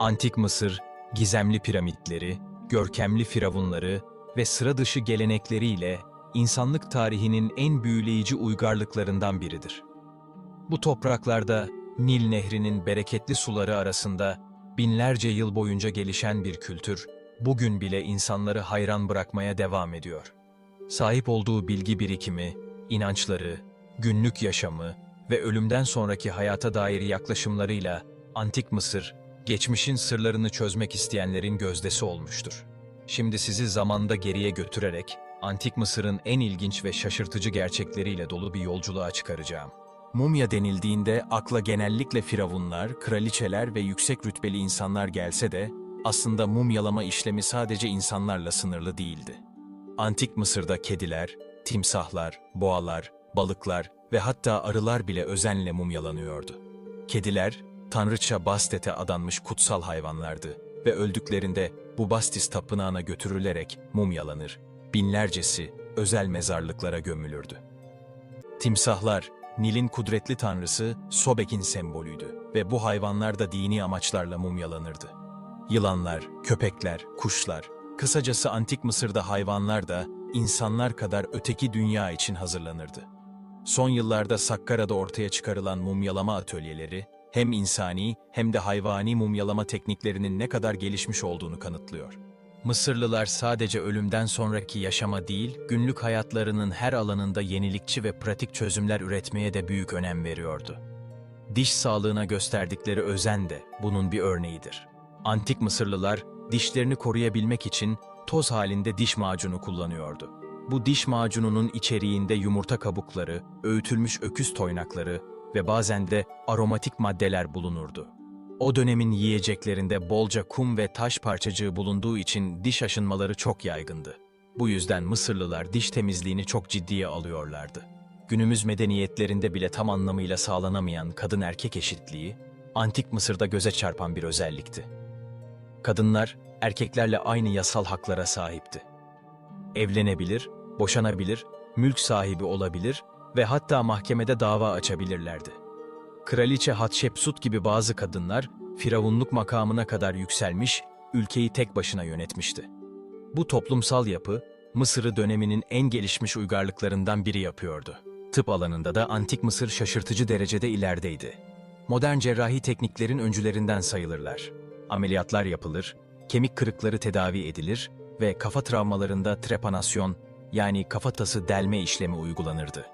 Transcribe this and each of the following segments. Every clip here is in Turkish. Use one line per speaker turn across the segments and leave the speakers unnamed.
Antik Mısır, gizemli piramitleri, görkemli firavunları ve sıra dışı gelenekleriyle insanlık tarihinin en büyüleyici uygarlıklarından biridir. Bu topraklarda Nil Nehri'nin bereketli suları arasında binlerce yıl boyunca gelişen bir kültür, bugün bile insanları hayran bırakmaya devam ediyor. Sahip olduğu bilgi birikimi, inançları, günlük yaşamı ve ölümden sonraki hayata dair yaklaşımlarıyla Antik Mısır, geçmişin sırlarını çözmek isteyenlerin gözdesi olmuştur. Şimdi sizi zamanda geriye götürerek Antik Mısır'ın en ilginç ve şaşırtıcı gerçekleriyle dolu bir yolculuğa çıkaracağım. Mumya denildiğinde akla genellikle firavunlar, kraliçeler ve yüksek rütbeli insanlar gelse de aslında mumyalama işlemi sadece insanlarla sınırlı değildi. Antik Mısır'da kediler, timsahlar, boğalar, balıklar ve hatta arılar bile özenle mumyalanıyordu. Kediler, tanrıça Bastet'e adanmış kutsal hayvanlardı ve öldüklerinde bu Bastis tapınağına götürülerek mumyalanır, binlercesi özel mezarlıklara gömülürdü. Timsahlar, Nil'in kudretli tanrısı Sobek'in sembolüydü ve bu hayvanlar da dini amaçlarla mumyalanırdı. Yılanlar, köpekler, kuşlar, kısacası antik Mısır'da hayvanlar da insanlar kadar öteki dünya için hazırlanırdı. Son yıllarda Sakkara'da ortaya çıkarılan mumyalama atölyeleri, hem insani hem de hayvani mumyalama tekniklerinin ne kadar gelişmiş olduğunu kanıtlıyor. Mısırlılar sadece ölümden sonraki yaşama değil, günlük hayatlarının her alanında yenilikçi ve pratik çözümler üretmeye de büyük önem veriyordu. Diş sağlığına gösterdikleri özen de bunun bir örneğidir. Antik Mısırlılar dişlerini koruyabilmek için toz halinde diş macunu kullanıyordu. Bu diş macununun içeriğinde yumurta kabukları, öğütülmüş öküz toynakları ve bazen de aromatik maddeler bulunurdu. O dönemin yiyeceklerinde bolca kum ve taş parçacığı bulunduğu için diş aşınmaları çok yaygındı. Bu yüzden Mısırlılar diş temizliğini çok ciddiye alıyorlardı. Günümüz medeniyetlerinde bile tam anlamıyla sağlanamayan kadın erkek eşitliği, antik Mısır'da göze çarpan bir özellikti. Kadınlar erkeklerle aynı yasal haklara sahipti. Evlenebilir, boşanabilir, mülk sahibi olabilir ve hatta mahkemede dava açabilirlerdi. Kraliçe Hatshepsut gibi bazı kadınlar firavunluk makamına kadar yükselmiş, ülkeyi tek başına yönetmişti. Bu toplumsal yapı Mısır'ı döneminin en gelişmiş uygarlıklarından biri yapıyordu. Tıp alanında da antik Mısır şaşırtıcı derecede ilerideydi. Modern cerrahi tekniklerin öncülerinden sayılırlar. Ameliyatlar yapılır, kemik kırıkları tedavi edilir ve kafa travmalarında trepanasyon yani kafatası delme işlemi uygulanırdı.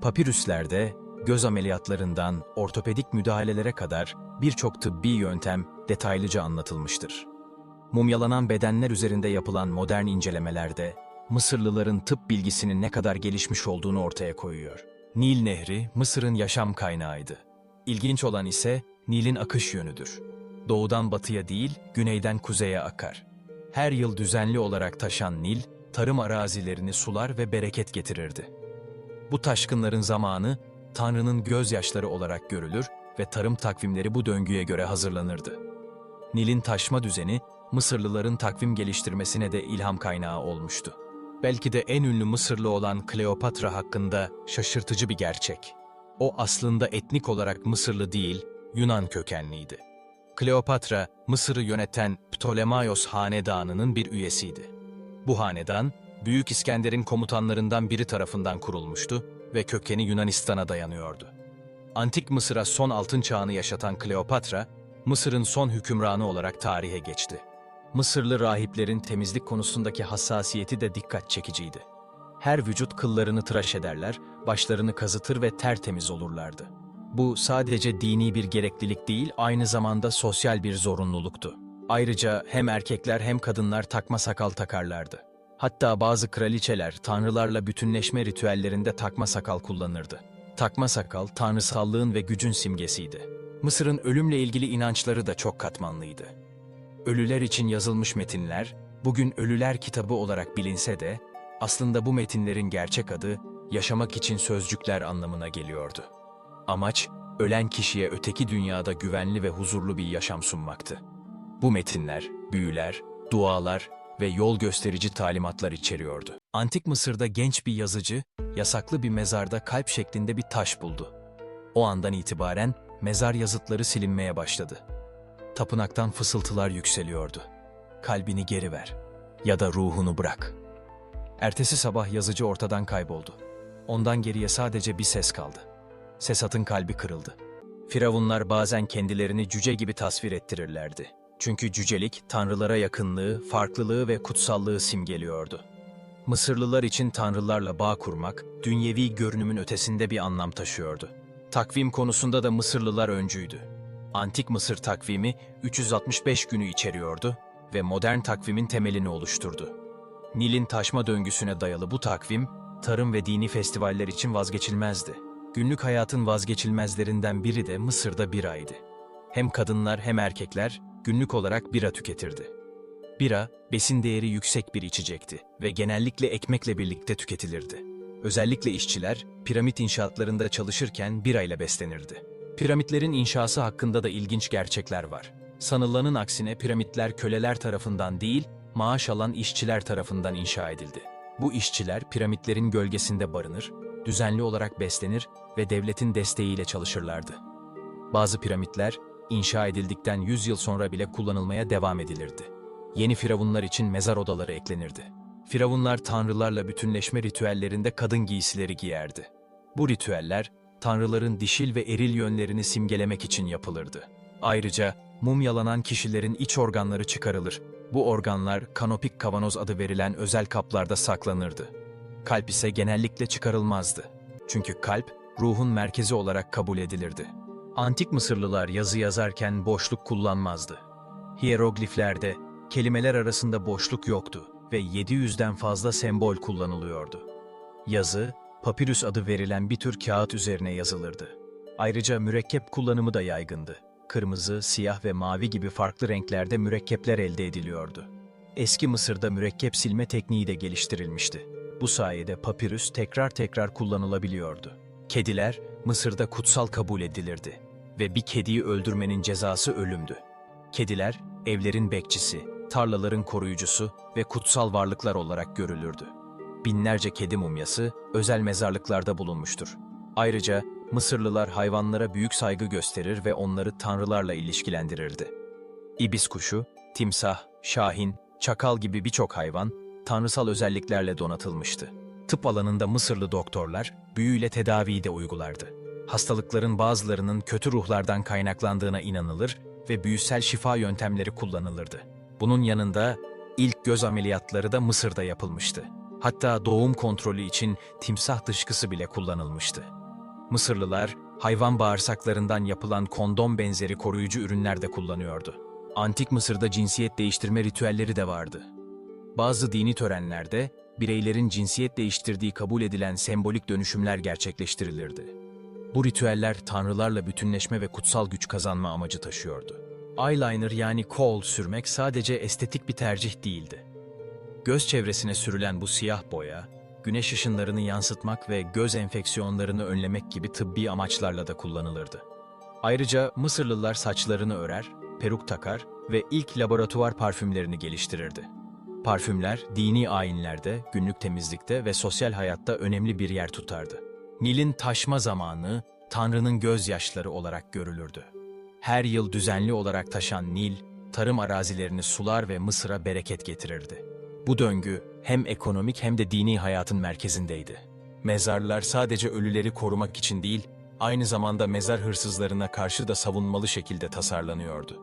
Papirüslerde göz ameliyatlarından ortopedik müdahalelere kadar birçok tıbbi yöntem detaylıca anlatılmıştır. Mumyalanan bedenler üzerinde yapılan modern incelemelerde Mısırlıların tıp bilgisinin ne kadar gelişmiş olduğunu ortaya koyuyor. Nil Nehri Mısır'ın yaşam kaynağıydı. İlginç olan ise Nil'in akış yönüdür. Doğudan batıya değil, güneyden kuzeye akar. Her yıl düzenli olarak taşan Nil, tarım arazilerini sular ve bereket getirirdi. Bu taşkınların zamanı Tanrı'nın gözyaşları olarak görülür ve tarım takvimleri bu döngüye göre hazırlanırdı. Nil'in taşma düzeni Mısırlıların takvim geliştirmesine de ilham kaynağı olmuştu. Belki de en ünlü Mısırlı olan Kleopatra hakkında şaşırtıcı bir gerçek. O aslında etnik olarak Mısırlı değil, Yunan kökenliydi. Kleopatra, Mısır'ı yöneten Ptolemaios hanedanının bir üyesiydi. Bu hanedan, Büyük İskender'in komutanlarından biri tarafından kurulmuştu ve kökeni Yunanistan'a dayanıyordu. Antik Mısır'a son altın çağını yaşatan Kleopatra, Mısır'ın son hükümranı olarak tarihe geçti. Mısırlı rahiplerin temizlik konusundaki hassasiyeti de dikkat çekiciydi. Her vücut kıllarını tıraş ederler, başlarını kazıtır ve tertemiz olurlardı. Bu sadece dini bir gereklilik değil, aynı zamanda sosyal bir zorunluluktu. Ayrıca hem erkekler hem kadınlar takma sakal takarlardı. Hatta bazı kraliçeler tanrılarla bütünleşme ritüellerinde takma sakal kullanırdı. Takma sakal tanrısallığın ve gücün simgesiydi. Mısır'ın ölümle ilgili inançları da çok katmanlıydı. Ölüler için yazılmış metinler, bugün Ölüler Kitabı olarak bilinse de, aslında bu metinlerin gerçek adı, yaşamak için sözcükler anlamına geliyordu. Amaç, ölen kişiye öteki dünyada güvenli ve huzurlu bir yaşam sunmaktı. Bu metinler, büyüler, dualar ve yol gösterici talimatlar içeriyordu. Antik Mısır'da genç bir yazıcı, yasaklı bir mezarda kalp şeklinde bir taş buldu. O andan itibaren mezar yazıtları silinmeye başladı. tapınaktan fısıltılar yükseliyordu. Kalbini geri ver ya da ruhunu bırak. Ertesi sabah yazıcı ortadan kayboldu. Ondan geriye sadece bir ses kaldı. Sesat'ın kalbi kırıldı. Firavunlar bazen kendilerini cüce gibi tasvir ettirirlerdi. Çünkü cücelik tanrılara yakınlığı, farklılığı ve kutsallığı simgeliyordu. Mısırlılar için tanrılarla bağ kurmak, dünyevi görünümün ötesinde bir anlam taşıyordu. Takvim konusunda da Mısırlılar öncüydü. Antik Mısır takvimi 365 günü içeriyordu ve modern takvimin temelini oluşturdu. Nil'in taşma döngüsüne dayalı bu takvim, tarım ve dini festivaller için vazgeçilmezdi. Günlük hayatın vazgeçilmezlerinden biri de Mısır'da biraydı. Hem kadınlar hem erkekler günlük olarak bira tüketirdi. Bira, besin değeri yüksek bir içecekti ve genellikle ekmekle birlikte tüketilirdi. Özellikle işçiler, piramit inşaatlarında çalışırken birayla beslenirdi. Piramitlerin inşası hakkında da ilginç gerçekler var. Sanılanın aksine piramitler köleler tarafından değil, maaş alan işçiler tarafından inşa edildi. Bu işçiler piramitlerin gölgesinde barınır, düzenli olarak beslenir ve devletin desteğiyle çalışırlardı. Bazı piramitler inşa edildikten 100 yıl sonra bile kullanılmaya devam edilirdi. Yeni firavunlar için mezar odaları eklenirdi. Firavunlar tanrılarla bütünleşme ritüellerinde kadın giysileri giyerdi. Bu ritüeller tanrıların dişil ve eril yönlerini simgelemek için yapılırdı. Ayrıca mumyalanan kişilerin iç organları çıkarılır. Bu organlar kanopik kavanoz adı verilen özel kaplarda saklanırdı. Kalp ise genellikle çıkarılmazdı. Çünkü kalp ruhun merkezi olarak kabul edilirdi. Antik Mısırlılar yazı yazarken boşluk kullanmazdı. Hierogliflerde kelimeler arasında boşluk yoktu ve 700'den fazla sembol kullanılıyordu. Yazı, papirüs adı verilen bir tür kağıt üzerine yazılırdı. Ayrıca mürekkep kullanımı da yaygındı. Kırmızı, siyah ve mavi gibi farklı renklerde mürekkepler elde ediliyordu. Eski Mısır'da mürekkep silme tekniği de geliştirilmişti. Bu sayede papirüs tekrar tekrar kullanılabiliyordu. Kediler Mısır'da kutsal kabul edilirdi ve bir kediyi öldürmenin cezası ölümdü. Kediler evlerin bekçisi, tarlaların koruyucusu ve kutsal varlıklar olarak görülürdü. Binlerce kedi mumyası özel mezarlıklarda bulunmuştur. Ayrıca Mısırlılar hayvanlara büyük saygı gösterir ve onları tanrılarla ilişkilendirirdi. İbis kuşu, timsah, şahin, çakal gibi birçok hayvan tanrısal özelliklerle donatılmıştı. Tıp alanında Mısırlı doktorlar büyüyle tedaviyi de uygulardı. Hastalıkların bazılarının kötü ruhlardan kaynaklandığına inanılır ve büyüsel şifa yöntemleri kullanılırdı. Bunun yanında ilk göz ameliyatları da Mısır'da yapılmıştı. Hatta doğum kontrolü için timsah dışkısı bile kullanılmıştı. Mısırlılar hayvan bağırsaklarından yapılan kondom benzeri koruyucu ürünler de kullanıyordu. Antik Mısır'da cinsiyet değiştirme ritüelleri de vardı. Bazı dini törenlerde bireylerin cinsiyet değiştirdiği kabul edilen sembolik dönüşümler gerçekleştirilirdi. Bu ritüeller tanrılarla bütünleşme ve kutsal güç kazanma amacı taşıyordu. Eyeliner yani kohl sürmek sadece estetik bir tercih değildi. Göz çevresine sürülen bu siyah boya, güneş ışınlarını yansıtmak ve göz enfeksiyonlarını önlemek gibi tıbbi amaçlarla da kullanılırdı. Ayrıca Mısırlılar saçlarını örer, peruk takar ve ilk laboratuvar parfümlerini geliştirirdi. Parfümler dini ayinlerde, günlük temizlikte ve sosyal hayatta önemli bir yer tutardı. Nil'in taşma zamanı Tanrı'nın gözyaşları olarak görülürdü. Her yıl düzenli olarak taşan Nil, tarım arazilerini sular ve Mısır'a bereket getirirdi. Bu döngü hem ekonomik hem de dini hayatın merkezindeydi. Mezarlar sadece ölüleri korumak için değil, aynı zamanda mezar hırsızlarına karşı da savunmalı şekilde tasarlanıyordu.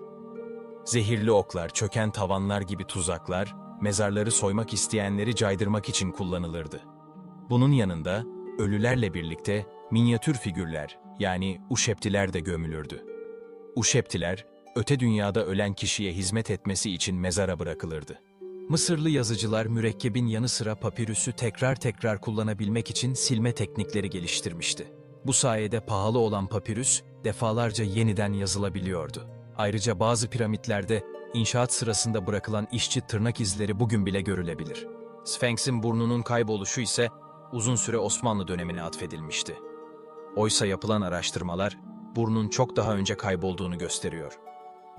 Zehirli oklar, çöken tavanlar gibi tuzaklar, mezarları soymak isteyenleri caydırmak için kullanılırdı. Bunun yanında ölülerle birlikte minyatür figürler yani uşeptiler de gömülürdü. Uşeptiler, öte dünyada ölen kişiye hizmet etmesi için mezara bırakılırdı. Mısırlı yazıcılar mürekkebin yanı sıra papirüsü tekrar tekrar kullanabilmek için silme teknikleri geliştirmişti. Bu sayede pahalı olan papirüs defalarca yeniden yazılabiliyordu. Ayrıca bazı piramitlerde inşaat sırasında bırakılan işçi tırnak izleri bugün bile görülebilir. Sphinx'in burnunun kayboluşu ise uzun süre Osmanlı dönemine atfedilmişti. Oysa yapılan araştırmalar burnun çok daha önce kaybolduğunu gösteriyor.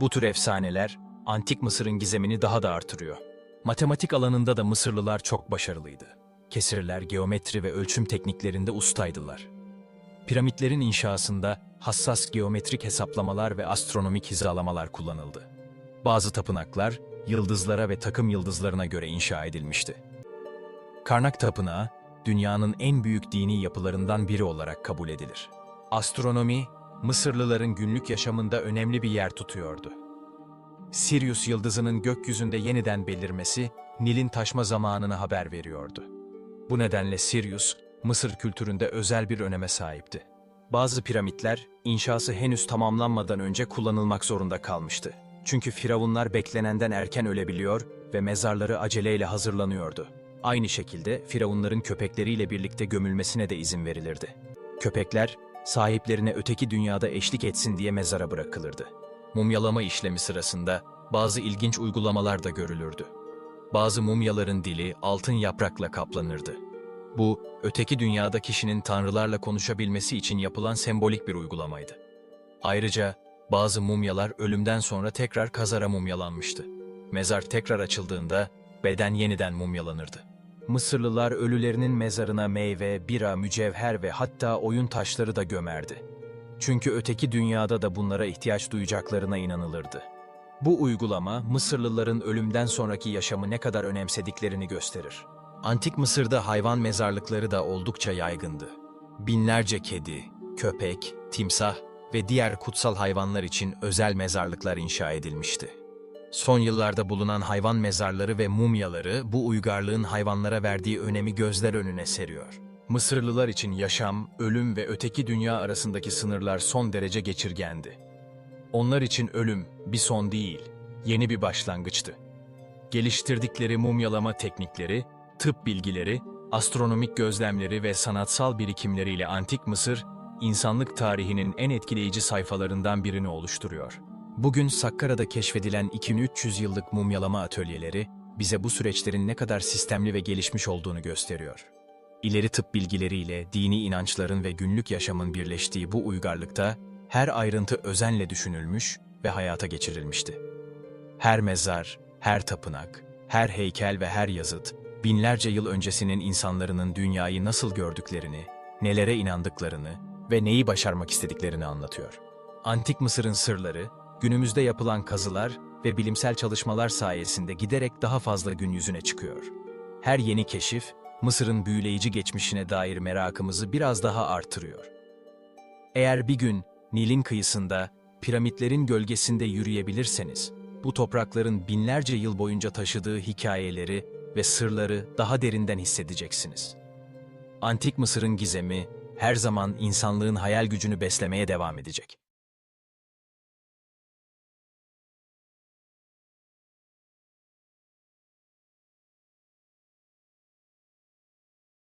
Bu tür efsaneler antik Mısır'ın gizemini daha da artırıyor. Matematik alanında da Mısırlılar çok başarılıydı. Kesirler, geometri ve ölçüm tekniklerinde ustaydılar. Piramitlerin inşasında hassas geometrik hesaplamalar ve astronomik hizalamalar kullanıldı. Bazı tapınaklar yıldızlara ve takım yıldızlarına göre inşa edilmişti. Karnak Tapınağı, dünyanın en büyük dini yapılarından biri olarak kabul edilir. Astronomi, Mısırlıların günlük yaşamında önemli bir yer tutuyordu. Sirius yıldızının gökyüzünde yeniden belirmesi, Nil'in taşma zamanını haber veriyordu. Bu nedenle Sirius, Mısır kültüründe özel bir öneme sahipti. Bazı piramitler, inşası henüz tamamlanmadan önce kullanılmak zorunda kalmıştı. Çünkü firavunlar beklenenden erken ölebiliyor ve mezarları aceleyle hazırlanıyordu. Aynı şekilde firavunların köpekleriyle birlikte gömülmesine de izin verilirdi. Köpekler, sahiplerine öteki dünyada eşlik etsin diye mezara bırakılırdı. Mumyalama işlemi sırasında bazı ilginç uygulamalar da görülürdü. Bazı mumyaların dili altın yaprakla kaplanırdı. Bu, öteki dünyada kişinin tanrılarla konuşabilmesi için yapılan sembolik bir uygulamaydı. Ayrıca bazı mumyalar ölümden sonra tekrar kazara mumyalanmıştı. Mezar tekrar açıldığında beden yeniden mumyalanırdı. Mısırlılar ölülerinin mezarına meyve, bira, mücevher ve hatta oyun taşları da gömerdi. Çünkü öteki dünyada da bunlara ihtiyaç duyacaklarına inanılırdı. Bu uygulama Mısırlıların ölümden sonraki yaşamı ne kadar önemsediklerini gösterir. Antik Mısır'da hayvan mezarlıkları da oldukça yaygındı. Binlerce kedi, köpek, timsah ve diğer kutsal hayvanlar için özel mezarlıklar inşa edilmişti. Son yıllarda bulunan hayvan mezarları ve mumyaları bu uygarlığın hayvanlara verdiği önemi gözler önüne seriyor. Mısırlılar için yaşam, ölüm ve öteki dünya arasındaki sınırlar son derece geçirgendi. Onlar için ölüm bir son değil, yeni bir başlangıçtı. Geliştirdikleri mumyalama teknikleri, tıp bilgileri, astronomik gözlemleri ve sanatsal birikimleriyle Antik Mısır, insanlık tarihinin en etkileyici sayfalarından birini oluşturuyor. Bugün Sakkara'da keşfedilen 2300 yıllık mumyalama atölyeleri, bize bu süreçlerin ne kadar sistemli ve gelişmiş olduğunu gösteriyor. İleri tıp bilgileriyle dini inançların ve günlük yaşamın birleştiği bu uygarlıkta, her ayrıntı özenle düşünülmüş ve hayata geçirilmişti. Her mezar, her tapınak, her heykel ve her yazıt, binlerce yıl öncesinin insanların dünyayı nasıl gördüklerini, nelere inandıklarını ve neyi başarmak istediklerini anlatıyor. Antik Mısır'ın sırları, günümüzde yapılan kazılar ve bilimsel çalışmalar sayesinde giderek daha fazla gün yüzüne çıkıyor. Her yeni keşif, Mısır'ın büyüleyici geçmişine dair merakımızı biraz daha artırıyor. Eğer bir gün Nil'in kıyısında, piramitlerin gölgesinde yürüyebilirseniz, bu toprakların binlerce yıl boyunca taşıdığı hikayeleri ve sırları daha derinden hissedeceksiniz. Antik Mısır'ın gizemi her zaman insanlığın hayal gücünü beslemeye devam edecek.